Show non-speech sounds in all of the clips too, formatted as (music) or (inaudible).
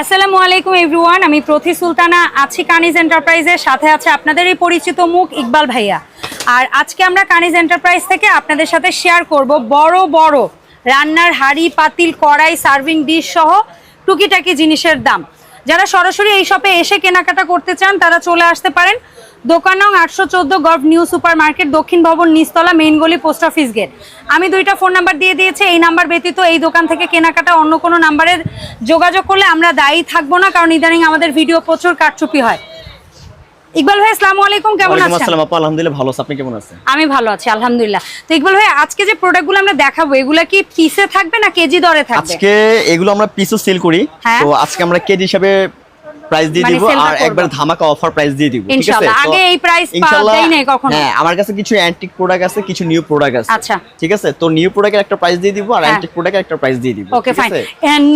আসসালামু আলাইকুম এভরিওয়ান, আমি প্রতি সুলতানা, আছি কানিজ এন্টারপ্রাইজের সাথে আছে আপনাদেরই পরিচিত মুখ ইকবাল ভাইয়া। আর আজকে আমরা কানিজ এন্টারপ্রাইজ থেকে আপনাদের সাথে শেয়ার করব বড় বড় রান্নার হাড়ি, পাতিল, কড়াই, সার্ভিং ডিশ সহ টুকিটাকি জিনিসের দাম। যারা সরাসরি এই শপে এসে কেনাকাটা করতে চান, তারা চলে আসতে পারেন। দোকান নং আটশো চোদ্দ গভ নিউ সুপার মার্কেট দক্ষিণ ভবন নিচতলা মেইন গলি পোস্ট অফিস গেট। আমি দুইটা ফোন নাম্বার দিয়ে দিয়েছি এই নাম্বার ব্যতীত এই দোকান থেকে কেনাকাটা অন্য কোনো নাম্বারে যোগাযোগ করলে আমরা দায়ী থাকব না কারণ ইদানিং আমাদের ভিডিও প্রচুর কারচুপি হয়। ইকবাল ভাই আসসালামু আলাইকুম কেমন ওয়ালাইকুম আছেন? আসসালাম আপু আলহামদুলিল্লাহ ভালো আছি আপনি কেমন আছেন? আমি ভালো আছি আলহামদুলিল্লাহ। তো ইকবাল ভাই আজকে যে প্রোডাক্টগুলো আমরা দেখাবো এগুলা কি পিসে থাকবে না কেজি দরে থাকবে? আজকে এগুলো আমরা পিসও সেল করি। হ্যাঁ। তো আজকে আমরা কেজি হিসাবে প্রাইস দিয়ে মানে দিব আর একবার ধামাকা অফার প্রাইস দিয়ে দিব ঠিক আছে? আগে এই price পাওয়া যায় নাই কখনো। হ্যাঁ আমার কাছে কিছু অ্যান্টিক প্রোডাক্ট আছে কিছু নিউ প্রোডাক্ট আছে। আচ্ছা। ঠিক আছে? তো নিউ প্রোডাক্টের একটা প্রাইস দিয়ে দিব আর। অ্যান্টিক প্রোডাক্টের একটা প্রাইস দিয়ে দিব ওকে ফাইন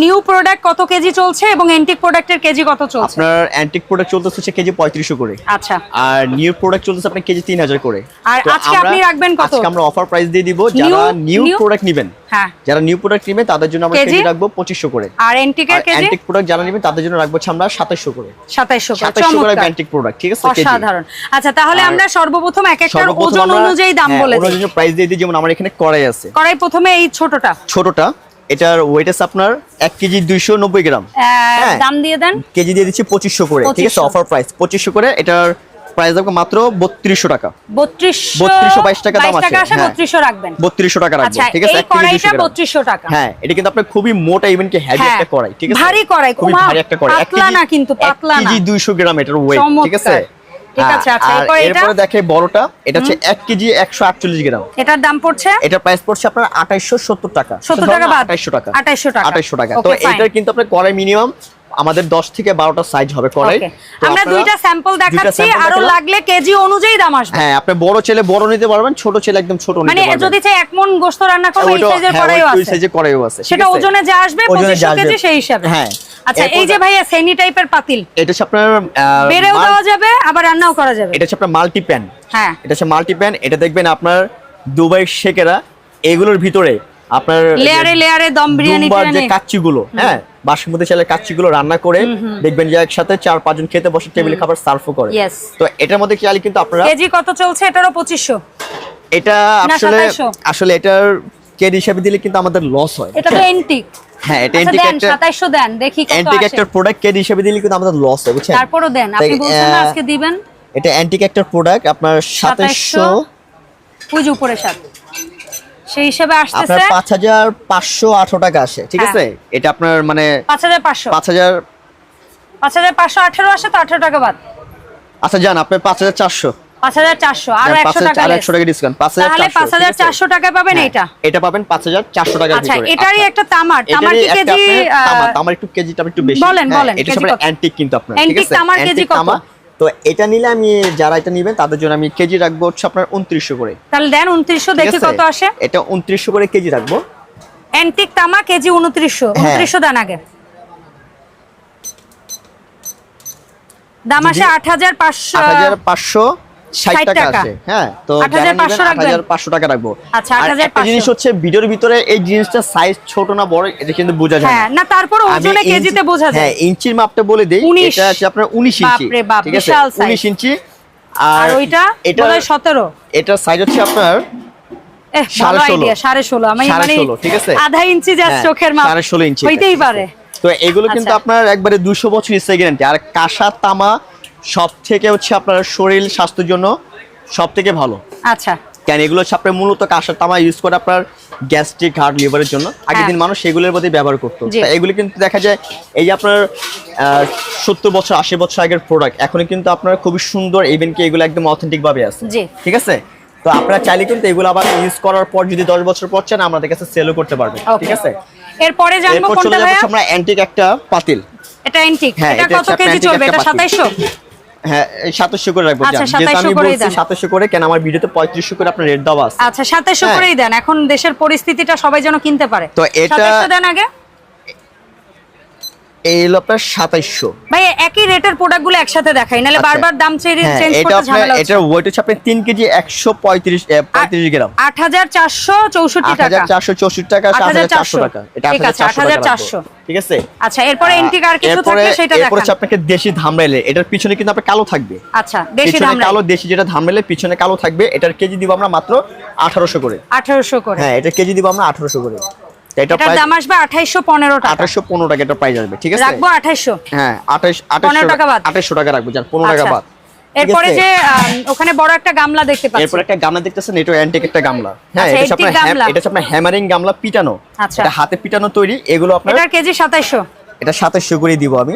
নিউ প্রোডাক্ট কত কেজি চলছে এবং এন্টিক প্রোডাক্টের কেজি কত চলছে? আপনার অ্যান্টিক প্রোডাক্ট চলতেছে হচ্ছে কেজি পঁয়ত্রিশশো করে। আচ্ছা। আর নিউ প্রোডাক্ট চলতেছে আপনার কেজি তিন হাজার করে। আর আজকে আপনি রাখবেন কত? আজকে আমরা অফার প্রাইস দিয়ে দিব যারা নিউ প্রোডাক্ট নেবেন। হ্যাঁ। যারা নিউ প্রোডাক্ট নেবেন তাদের জন্য আমরা কেজি? রাখব পঁচিশশো করে। আর আর কেজি? অ্যান্টিক প্রোডাক্ট যারা নেবেন তাদের জন্য রাখব আমরা সাতাশশো করে। সাতাইশশো সাতাশশো করে অ্যান্টিক প্রোডাক্ট ঠিক আছে কেজি? অসাধারণ। আচ্ছা তাহলে আমরা সর্বপ্রথম এক একটার ওজন অনুযায়ী দাম হ্যাঁ, বলে দিই। অনুযায়ী প্রাইস দিয়ে দিই যেমন আমার এখানে কড়াই আছে। কড়াই প্রথমে এই ছোটটা। ছোটটা এটার ওয়েট আছে আপনার এক কেজি দুইশো নব্বই গ্রাম। হ্যাঁ। দাম দিয়ে দেন। কেজি দিয়ে দিচ্ছি পঁচিশশো করে ঠিক আছে অফার প্রাইস পঁচিশশো করে এটার প্রাইস রাখব মাত্র বত্রিশশো টাকা। বত্রিশশো 3222 টাকা দাম আছে, হ্যাঁ। বত্রিশশো রাখবেন। বত্রিশশো টাকা রাখব আচ্ছা ঠিক আছে? কড়াইটা 200 গ্রাম। বত্রিশশো টাকা। হ্যাঁ এটা কিন্তু আপনার খুবই মোটা ইভেন কি হেভি হ্যাঁ, একটা কড়াই ঠিক আছে? ভারী কড়াই, খুবই ভারী একটা কড়াই। পাতলা না কিন্তু, পাতলা না। কেজি দুইশো গ্রাম এটার ওয়েট ঠিক আছে? ঠিক হ্যাঁ, আছে, আচ্ছা, এরপর এটা? এরপরে দেখে বড়টা এটা হচ্ছে এক কেজি একশো আটচল্লিশ গ্রাম। এটার দাম পড়ছে? এটার প্রাইস পড়ছে আপনার আঠাইশো সত্তর টাকা। 70 টাকা। আঠাইশো টাকা। 2800 টাকা। টাকা। তো এটার কিন্তু আপনার কড়াই মিনিমাম আমাদের দশ থেকে বারোটা সাইজ হবে কড়াই। আমরা দুইটা স্যাম্পল দেখাচ্ছি আরও লাগলে কেজি অনুযায়ী দাম আসবে। হ্যাঁ আপনি বড় ছেলে বড় নিতে পারবেন ছোট ছেলে একদম ছোট মানে নিতে পারবেন। যদি চাই এক মন গোস্ত রান্না করব এই সাইজের হ্যাঁ, কড়াইও ওই- ওই আছে সাইজের কড়াইও আছে সেটা ওজনে যা আসবে ওজনে পঁচিশশো যা আসবে। কেজি সেই হিসাবে। হ্যাঁ আচ্ছা এই যে ভাইয়া সেনি টাইপের পাতিল। এটা আপনার মাল- দেওয়া যাবে আবার রান্নাও করা যাবে। এটা আপনার মাল্টি প্যান হ্যাঁ। এটা হচ্ছে মাল্টি প্যান এটা দেখবেন আপনার দুবাই শেকেরা এগুলোর ভিতরে আপনার লেয়ারে লেয়ারে দম বিরিয়ানি যে। কাচ্চিগুলো হ্যাঁ বাসমতি চালের কাচ্চিগুলো রান্না করে দেখবেন যে একসাথে চার পাঁচজন খেতে বসে টেবিলে খাবার সার্ভ করে। তো এটার মধ্যে চাইলে কিন্তু আপনারা কেজি কত চলছে? এটারও পঁচিশশো। এটা আসলে 2700 আসলে এটার কেজি হিসাবে দিলে কিন্তু আমাদের লস হয়। এটা তো (laughs) এন্টিক হ্যাঁ এটা আচ্ছা এন্টিক একটা সাতাইশশো দেন দেখি কত অ্যান্টিক একটা প্রোডাক্ট কেজি হিসাবে দিলে কিন্তু আমাদের লস হয় বুঝছেন? তারপরও দেন আপনি বলছেন না আজকে দিবেন। এটা অ্যান্টিক একটা প্রোডাক্ট আপনার সাতাইশশো। ওই উপরে সাত। সেই হিসেবে আপনার আসতেছে পাঁচশো আঠারো টাকা আসে ঠিক হ্যাঁ। আছে এটা আপনার মানে পাঁচ হাজার পাঁচশো পাঁচ হাজার পাঁচ হাজার পাঁচশো আঠেরো আসে তো আঠেরো টাকা বাদ আচ্ছা আরও টাকা আর টাকা ডিসকাউন্ট তাহলে টাকায় পাবেন হ্যাঁ, এইটা এটা পাবেন টাকার আচ্ছা ভিতরে এটারই আচ্ছা। একটা তামার তামার কি কেজি আপনার তামার একটু কেজিটা একটু বেশি বলেন, হ্যাঁ, বলেন, এটা সব অ্যান্টিক কিন্তু আপনার ঠিক Antique আছে তামার কেজি কত? তো এটা নিলে আমি যারা এটা নেবেন তাদের জন্য আমি কেজি রাখব হচ্ছে আপনার উনত্রিশশো করে। তাহলে দেন উনত্রিশশো দেখে কত আসে। এটা উনত্রিশশো করে কেজি রাখব। অ্যান্টিক তামা কেজি উনত্রিশশো। হ্যাঁ। উনত্রিশশো দেন আগে। দাম আসে আট হাজার পাঁচশো। আট হাজার পাঁচশো ষাট 60 টাকা। টাকা। আসে হ্যাঁ তো 8,500 আট রাখবেন? হাজার পাঁচশো টাকা রাখব। আচ্ছা, 8,500 জিনিস হচ্ছে ভিডিওর ভিতরে এই জিনিসটা সাইজ ছোট না বড় এটা কিন্তু বোঝা যায় না। তারপর ওজনে কেজিতে বোঝা যায়। হ্যাঁ ইঞ্চির মাপটা বলে দেই। এটা আছে আপনার 19 ইঞ্চি ঠিক আছে? 19 ইঞ্চি। আর ওইটা এটা বোধহয় সতেরো। এটা সাইজ হচ্ছে আপনার সাড়ে ষোলো। idea, সাড়ে ষোলো। আমি সাড়ে ষোলো, ঠিক আছে? আধা ইঞ্চি হ্যাঁ, চোখের মাপ। হইতেই পারে। তো এগুলো কিন্তু আচ্ছা। আপনার একবারে দুশো বছর গ্যারান্টি আর কাঁসা তামা সব থেকে হচ্ছে আপনার শরীর স্বাস্থ্যের জন্য সব থেকে ভালো। আচ্ছা। কেন? এগুলো হচ্ছে আপনার মূলত কাঁসার তামা ইউজ করে আপনার গ্যাস্ট্রিক হার্ট লিভারের জন্য। আগের হ্যাঁ। দিন মানুষ সেগুলোর প্রতি ব্যবহার করতো। এগুলো কিন্তু দেখা যায় এই যে আপনার সত্তর বছর আশি বছর আগের প্রোডাক্ট এখন কিন্তু আপনার খুবই সুন্দর ইভেন কি এগুলো একদম অথেন্টিক ভাবে আছে। ঠিক আছে? তো আপনারা চাইলে কিন্তু এগুলো আবার ইউজ করার পর যদি দশ বছর পর চান আমাদের কাছে সেলও করতে পারবেন। ঠিক আছে? এরপরে জানব কোনটা ভাইয়া? আমরা অ্যান্টিক একটা পাতিল। এটা অ্যান্টিক এটা কত কেজি চলবে? এটা antique একটা সাতাইশশো? হ্যাঁ করে রাখব আচ্ছা, যান। যেহেতু 2700 আমি করেই দেন। করে কেন আমার ভিডিওতে করে আপনার রেট দেওয়া আছে আচ্ছা হ্যাঁ। করেই দেন এখন দেশের পরিস্থিতিটা সবাই যেন কিনতে পারে তো এটা- 2700 দেন আগে এই হলো আপনার সাতাইশশো। ভাই একই রেটের প্রোডাক্টগুলো একসাথে দেখাই নাহলে আচ্ছা। বারবার দাম চেঞ্জ হ্যাঁ করতে ঝামেলা এটার ওয়েট হচ্ছে আপনার তিন কেজি একশো পঁয়ত্রিশ পঁয়ত্রিশ গ্রাম। আট হাজার চারশো চৌষট্টি আট হাজার টাকা চারশো চৌষট্টি টাকা আট চারশো। 8,400 টাকা। এটা আট ঠিক হাজার আছে, চারশো 8,400 ঠিক আছে? আচ্ছা এরপরে এন্টিক আর কিছু এরপরে থাকলে সেটা এরপর হচ্ছে আপনাকে দেশি ধামরাইলে এটার পিছনে কিন্তু আপনার কালো থাকবে। আচ্ছা দেশি দাম কালো দেশি যেটা ধামরাইলে পিছনে কালো থাকবে। এটার কেজি দিব আমরা মাত্র আঠারোশো করে। আঠারোশো করে। হ্যাঁ এটা কেজি দিব আমরা আঠারোশো করে। তো এটা দাম আসবে আঠাইশো পনেরো টাকা। টাকা এটা প্রাইস আসবে ঠিক আছে? রাখব আঠাইশো হ্যাঁ আঠাশ আঠাশশো 15 টাকা বাদ। টাকা রাখব টাকা আচ্ছা। বাদ। এরপরে যে ওখানে বড় একটা গামলা দেখতে পাচ্ছি। এরপর একটা গামলা দেখতেছেন এটা অ্যান্টিক একটা গামলা। হ্যাঁ আচ্ছা, এটা আপনার এটা আপনার হ্যামারিং গামলা পিটানো। আচ্ছা। এটা হাতে পিটানো তৈরি এগুলো আপনার কেজি সাতাইশো এটা সাতাশশো করে দিব আমি।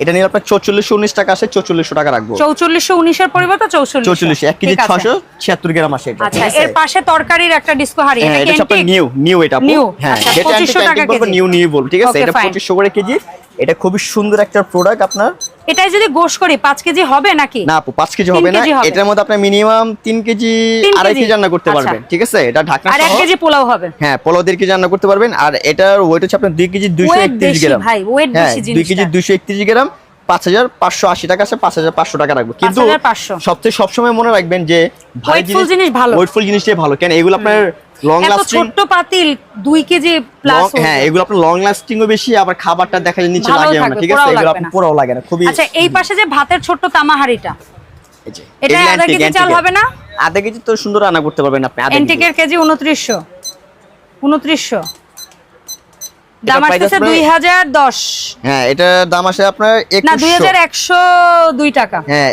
এটা নিয়ে আপনার চৌচল্লিশশো উনিশ টাকা আসে চৌচল্লিশশো টাকা রাখব। চৌচল্লিশশো উনিশের পরিবর্তে চৌচল্লিশ চৌচল্লিশ এক কেজি ছশো ছিয়াত্তর গ্রাম আসে আচ্ছা এর পাশে তরকারির একটা ডিস্কো হারি হ্যাঁ, এটা আপনার নিউ নিউ এটা নিউ হ্যাঁ আচ্ছা, যেটা 2500 antique টাকা antique বলব কেজি। নিউ নিউ বল ঠিক আছে? এটা. পঁচিশশো করে কেজি এটা খুবই সুন্দর একটা প্রোডাক্ট আপনার। এটাই যদি গোশ করি পাঁচ কেজি হবে নাকি না আপু পাঁচ কেজি হবে না এটার মধ্যে আপনি মিনিমাম তিন কেজি আড়াই কেজি। রান্না করতে আচ্ছা। পারবেন ঠিক আছে এটা ঢাকনা আর এক কেজি পোলাও হবে হ্যাঁ পোলাও দের কি রান্না করতে পারবেন আর এটার ওয়েট হচ্ছে আপনার দুই কেজি দুইশো Weight একত্রিশ বেশি গ্রাম ভাই, ওয়েট বেশি জিনিস দুই কেজি জিনিসটা। দুইশো একত্রিশ গ্রাম পাঁচ হাজার পাঁচশো আশি টাকা আছে পাঁচ হাজার পাঁচশো টাকা রাখব। কিন্তু সবচেয়ে সবসময় মনে রাখবেন যে ভারী জিনিস ভালো। ওয়েটফুল জিনিসটাই ভালো। কেন? এগুলো আপনার লং লাস্টিং ছোট্ট পাতিল দুই কেজি প্লাস হ্যাঁ এগুলো আপনার লং লাস্টিংও বেশি আবার খাবারটা দেখা যায় নিচে লাগে না ঠিক আছে? এগুলো আপনি পোড়াও লাগে না খুবই আচ্ছা এই পাশে যে ভাতের ছোট্ট তামা হাড়িটা এই যে, এটা আধা কেজি চাল হবে না? আধা কেজি তো সুন্দর রান্না করতে পারবেন আপনি আধা কেজি। এন্টিকের কেজি উনত্রিশশো। উনত্রিশশো। দাম দশ। হ্যাঁ দাম আসে আপনার না টাকা। হ্যাঁ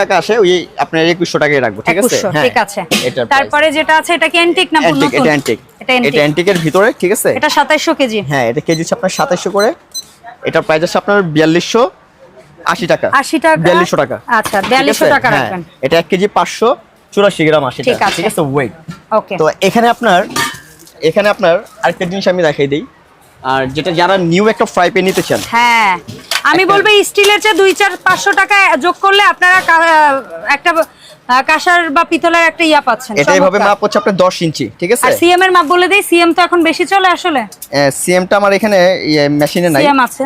টাকা আসে ওই আপনার একুশশো টাকায় রাখব ঠিক আছে? হ্যাঁ, ঠিক আছে। তারপরে যেটা আছে এটা কি এন্টিক না অ্যান্টিক এটা অ্যান্টিক এটা এটা অ্যান্টিকের ভিতরে ঠিক আছে? এটা সাতাইশশো কেজি। হ্যাঁ এটা কেজি হচ্ছে আপনার সাতাশশো করে। এটা প্রাইস আছে আপনার বিয়াল্লিশশো আশি টাকা। আশি টাকা? বিয়াল্লিশশো টাকা। আচ্ছা ঠিক বিয়াল্লিশশো আছে? টাকা রাখবেন। এটা এক কেজি পাঁচশো চুরাশি গ্রাম আসে ঠিক আছে। ঠিক আছে? ওয়েট ওকে তো এখানে আপনার এখানে আপনার আরেকটা জিনিস আমি দেখাই দিই। আর যেটা যারা নিউ একটা ফ্রাই প্যান নিতে চান। হ্যাঁ। আমি বলব স্টিলের চেয়ে দুই চার পাঁচশো টাকা যোগ করলে আপনারা একটা কাঁসার বা পিতলের একটা ইয়া পাচ্ছেন। এটা এইভাবে মাপ হচ্ছে আপনার দশ ইঞ্চি ঠিক আছে? আর সিএম এর মাপ বলে দেই সিএম তো এখন বেশি চলে আসলে। সিএমটা আমার এখানে মেশিনে নাই। সিএম আছে।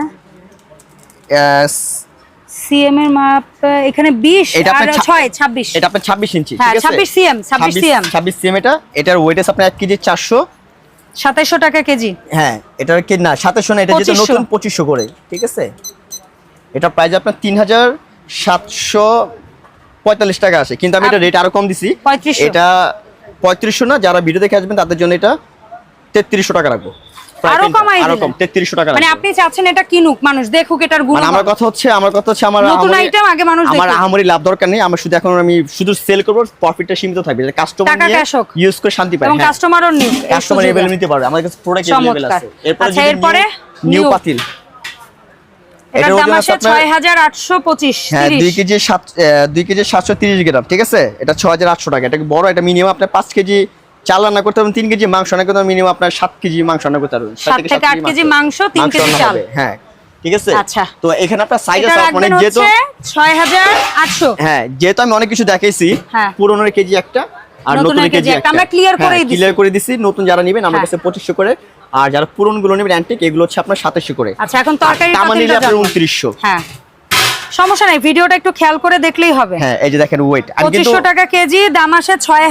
সিএম এর মাপ এখানে বিশ এটা আর আপনার ছা- ছয় ছাব্বিশ। এটা আপনার ছাব্বিশ ইঞ্চি হ্যাঁ, ঠিক আছে? 26 CM, 26 CM ছাব্বিশ সিএম এটা। এটার ওয়েট আছে আপনার এক কেজি চারশো। সাতাইশশো টাকা কেজি? হ্যাঁ এটার কি না সাতাশশো না এটা যেটা 2500 নতুন পঁচিশশো করে ঠিক আছে? এটা প্রাইস আপনার তিন হাজার সাতশো পঁয়তাল্লিশ টাকা আছে কিন্তু আমি এটা রেট আরও কম দিছি। 3500 এটা পঁয়ত্রিশশো না যারা ভিডিও দেখে আসবেন তাদের জন্য এটা তেত্রিশশো টাকা রাখব। আরও কমাই আরও কম তেত্রিশশো টাকা মানে আপনি চাচ্ছেন এটা কিনুক মানুষ দেখুক এটার গুণ মানে আমার কথা হচ্ছে আমার কথা হচ্ছে আমার নতুন item আগে মানুষ আমার দেখুক। আহামরি লাভ দরকার নেই আমার শুধু এখন আমি শুধু সেল করব প্রফিটটা সীমিত থাকবে কাস্টমার নিয়ে ইউজ করে শান্তি পায় এবং কাস্টমারও নিক কাস্টমার। এভেলেবল নিতে পারবে আমাদের কাছে প্রোডাক্ট এভেলেবল আছে। এরপরে আচ্ছা, এরপরে নিউ পাতিল। এটার এটার দাম ওজন আছে আপনার- ছয় হাজার আটশো পঁচিশ হ্যাঁ দুই কেজি সাত আহ, দুই কেজি সাতশো তিরিশ গ্রাম ঠিক আছে? এটা ছ হাজার আটশো টাকা এটা বড় এটা মিনিমাম আপনার পাঁচ কেজি চাল রান্না করতে পারবেন তিন কেজি মাংস রান্না করতে মিনিমাম আপনার সাত কেজি মাংস রান্না করতে পারবেন সাত থেকে আট কেজি মাংস, তিন কেজি রান্না চাল। হবে, হ্যাঁ ঠিক আছে আচ্ছা। তো এখানে আপনার সাইজ আছে মানে যেহেতু হচ্ছে ছয় হাজার আটশো হ্যাঁ যেহেতু আমি অনেক কিছু দেখাইছি হ্যাঁ। কেজি একটা আর নতুনের নতুনের কেজি কেজি একটা। একটা আমরা clear করেই দিছি। ক্লিয়ার করে দিছি নতুন যারা নেবেন আমার হ্যাঁ। কাছে করে আর যারা পুরনো গুলো নেবেন অ্যান্টিক এগুলো হচ্ছে আপনার করে আচ্ছা এখন তরকারি তামা নিলে আপনার উনত্রিশশো হ্যাঁ সমস্যা নাই ভিডিওটা একটু খেয়াল করে দেখলেই হবে হ্যাঁ এই যে দেখেন ওয়েট টাকা কেজি দাম আসে ছয়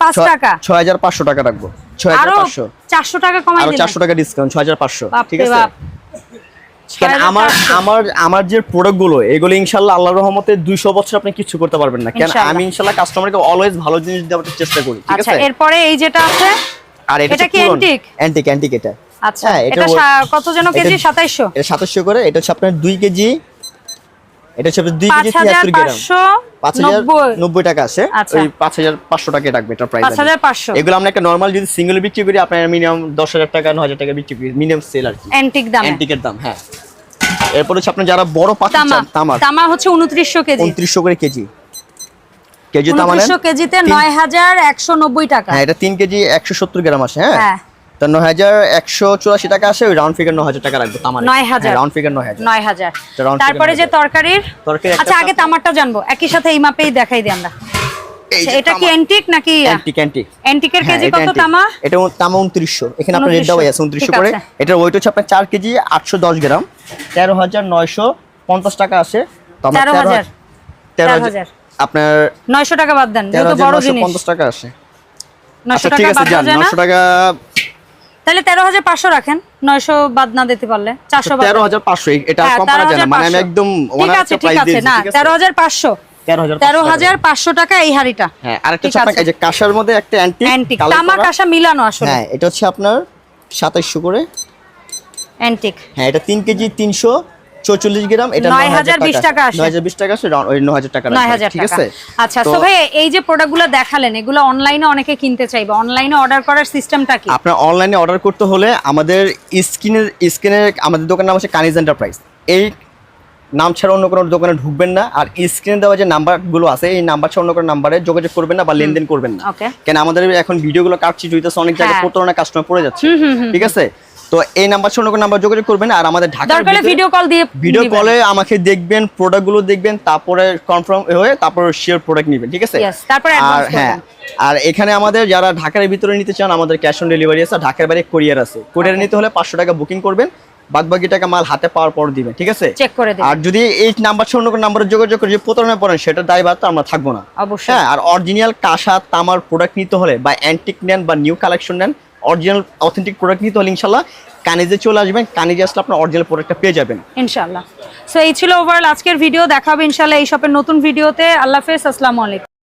হাজার নয়শো পাঁচ টাকা রাখব। ছয় হাজার আরও পাঁচশো। চারশো টাকা কমাই আরও দিলেন চারশো টাকা ডিসকাউন্ট ছয় হাজার পাঁচশো বাপরে ঠিক আছে? বাপ। কেন 6,400 আমার আমার আমার যে প্রোডাক্ট এগুলো ইনশাল্লাহ আল্লাহর রহমতে দুইশো বছর আপনি কিছু করতে পারবেন না। কেন আমি ইনশাল্লাহ কাস্টমারকে অলওয়েজ ভালো জিনিস দেওয়ার চেষ্টা করি ঠিক আচ্ছা আছে? এরপরে এই যেটা আছে আর এটা কি antique? অ্যান্টিক অ্যান্টিক এটা। আচ্ছা হ্যাঁ, এটা কত যেন কেজি? এটা করে এটা হচ্ছে আপনার দুই কেজি এটা হচ্ছে কেজি গ্রাম। পাঁচশো পাঁচ হাজার নব্বই। নব্বই টাকা আছে। আচ্ছা। ওই হাজার পাঁচশো টাকা রাখবে এটা প্রাইস পাঁচ হাজার পাঁচশো। এগুলো আমরা একটা নর্মাল যদি সিঙ্গেল বিক্রি করি আপনার মিনিমাম দশ হাজার টাকা ন হাজার টাকা বিক্রি করি। মিনিমাম সেল আর কি। অ্যান্টিক দাম। অ্যান্টিকের দাম হ্যাঁ। এরপর হচ্ছে আপনার যারা বড় পাখি তামা। চান তামার। তামা হচ্ছে উনত্রিশশো কেজি। উনত্রিশশো করে কেজি। কেজি তামা নেন। উনত্রিশশো কেজিতে তিন- নয় হাজার একশো নব্বই টাকা। হ্যাঁ এটা তিন কেজি একশো সত্তর গ্রাম আসে হ্যাঁ। হ্যাঁ। তো নয় হাজার একশো চুরাশি টাকা আসে ওই রাউন্ড ফিগার ন হাজার টাকা রাখব তামার। নয় হাজার। রাউন্ড ফিগার নয় হাজার। নয় হাজার। তারপরে যে তরকারির? তরকারি আচ্ছা আগে। তামারটা জানব। একই সাথে এই মাপেই দেখাই দিই আমরা। আচ্ছা, এটা কি তামা। অ্যান্টিক নাকি অ্যান্টিক অ্যান্টিক অ্যান্টিকের হ্যাঁ, কেজি কত তামা? এটা তামা এখানে আপনার রেট দেওয়া আছে উনত্রিশশো ঠিক করে। এটার ওয়েট হচ্ছে আপনার চার কেজি আটশো দশ গ্রাম। তেরো হাজার নয়শো পঞ্চাশ টাকা আসে। তো আমরা তেরো হাজার। তেরো তেরো হাজার। হাজার। আপনার নয়শো টাকা বাদ দেন যেহেতু বড় জিনিস। টাকা আসে। নয়শো আচ্ছা ঠিক টাকা বাদ টাকা তাহলে তেরো হাজার পাঁচশো রাখেন নয়শো বাদ না দিতে পারলে চারশো তেরো হাজার পাঁচশো এটা হ্যাঁ, মানে আমি একদম ঠিক আছে ঠিক আছে না তেরো হাজার পাঁচশো। তেরো হাজার পাঁচশো টাকা। এই হাড়িটা। হ্যাঁ আরেকটা যে কাঁসার মধ্যে একটা অ্যান্টিক অ্যান্টিক তামা কাঁসা মিলানো আসলে। হ্যাঁ এটা হচ্ছে আপনার সাতাইশশো করে। অ্যান্টিক হ্যাঁ এটা তিন কেজি তিনশো। চৌচল্লিশ গ্রাম এটা 9,020 টাকা। আসে। টাকা আসে ওই টাকা ঠিক আছে? আচ্ছা তো তো ভাই এই যে প্রোডাক্টগুলো দেখালেন এগুলো অনলাইনে অনেকে কিনতে চাইবে। অনলাইনে অর্ডার করার সিস্টেমটা কি? আপনার অনলাইনে অর্ডার করতে হলে আমাদের স্ক্রিনের স্ক্রিনের আমাদের দোকানের নাম হচ্ছে কানিজ এন্টারপ্রাইজ এই নাম ছাড়া অন্য কোনো দোকানে ঢুকবেন না আর স্ক্রিনে দেওয়া যে নাম্বারগুলো আছে এই নাম্বার ছাড়া অন্য কোনো নাম্বারে যোগাযোগ করবেন না বা লেনদেন করবেন না। কেন আমাদের এখন ভিডিওগুলো কাটছি হইতেছে অনেক জায়গায় হ্যাঁ। প্রতারণা কাস্টমার পড়ে যাচ্ছে। ঠিক আছে? তো এই নাম্বার অন্য কোনো নাম্বার যোগাযোগ করবেন আর আমাদের ঢাকার দরকার ভিডিও কল দিয়ে ভিডিও কলে আমাকে দেখবেন প্রোডাক্টগুলো দেখবেন তারপরে কনফার্ম হয়ে তারপর শেয়ার প্রোডাক্ট নেবেন ঠিক আছে? তারপরে আর হ্যাঁ আর এখানে আমাদের যারা ঢাকার ভিতরে নিতে চান আমাদের ক্যাশ অন ডেলিভারি আছে ঢাকার বাইরে কোরিয়ার আছে। কোরিয়ার নিতে হলে পাঁচশো টাকা বুকিং করবেন বাদ বাকি টাকা মাল হাতে পাওয়ার পর দিবেন ঠিক আছে? চেক করে দিন আর যদি এই নাম্বার অন্য কোনো নাম্বারে যোগাযোগ করে যদি প্রতারণা পড়েন সেটা দায়ভার তো আমরা থাকব না। অবশ্যই। হ্যাঁ আর অরিজিনাল কাঁসা তামার প্রোডাক্ট নিতে হলে বা অ্যান্টিক নেন বা নিউ কালেকশন নেন অরিজিনাল অথেন্টিক প্রোডাক্ট নিতে হলে ইনশাল্লাহ কানেজে চলে আসবেন। কানেজে আসলে আপনার অরিজিনাল প্রোডাক্টটা পেয়ে যাবেন। ইনশাল্লাহ। সো এই ছিল ওভারঅল আজকের ভিডিও দেখা হবে ইনশাল্লাহ এই শপের নতুন ভিডিওতে আল্লাহ হাফেজ। আসসালামু আলাইকুম।